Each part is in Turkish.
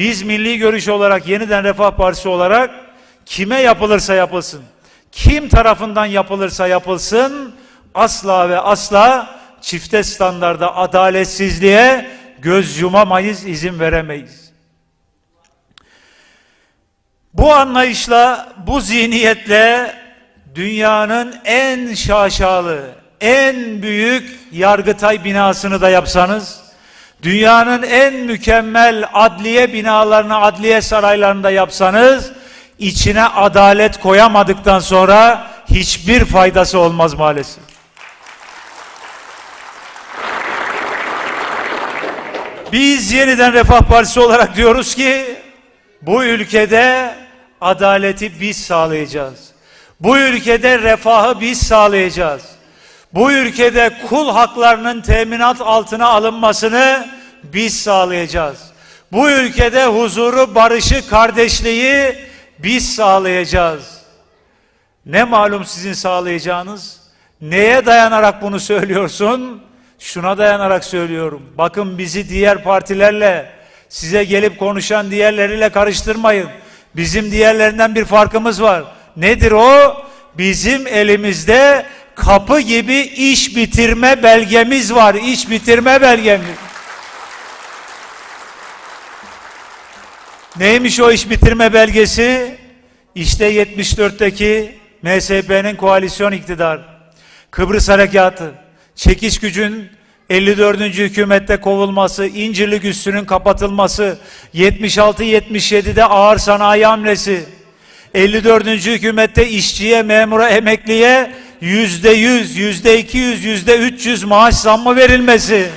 Biz milli görüş olarak yeniden Refah Partisi olarak kime yapılırsa yapılsın, kim tarafından yapılırsa yapılsın asla ve asla çifte standarda adaletsizliğe göz yumamayız, izin veremeyiz. Bu anlayışla, bu zihniyetle dünyanın en şaşalı, en büyük Yargıtay binasını da yapsanız, dünyanın en mükemmel adliye binalarını, adliye saraylarını da yapsanız, içine adalet koyamadıktan sonra hiçbir faydası olmaz maalesef. Biz yeniden Refah Partisi olarak diyoruz ki bu ülkede adaleti biz sağlayacağız. Bu ülkede refahı biz sağlayacağız. Bu ülkede kul haklarının teminat altına alınmasını biz sağlayacağız. Bu ülkede huzuru, barışı, kardeşliği biz sağlayacağız. Ne malum sizin sağlayacağınız? Neye dayanarak bunu söylüyorsun? Şuna dayanarak söylüyorum. Bakın bizi diğer partilerle, size gelip konuşan diğerleriyle karıştırmayın. Bizim diğerlerinden bir farkımız var. Nedir o? Bizim elimizde kapı gibi iş bitirme belgemiz var. İş bitirme belgemiz. Neymiş o iş bitirme belgesi? İşte 74'teki MSP'nin koalisyon iktidarı. Kıbrıs Harekatı, çekiş gücün 54. hükümette kovulması, İncirlik üssünün kapatılması, 76-77'de ağır sanayi hamlesi, 54. hükümette işçiye, memura, emekliye yüzde yüz, yüzde iki yüz, yüzde üç yüz maaş zammı verilmesi.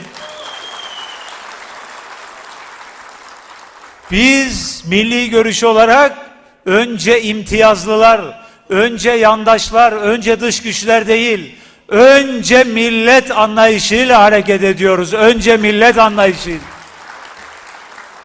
Biz milli görüş olarak önce imtiyazlılar, önce yandaşlar, önce dış güçler değil, önce millet anlayışıyla hareket ediyoruz. Önce millet anlayışıyla.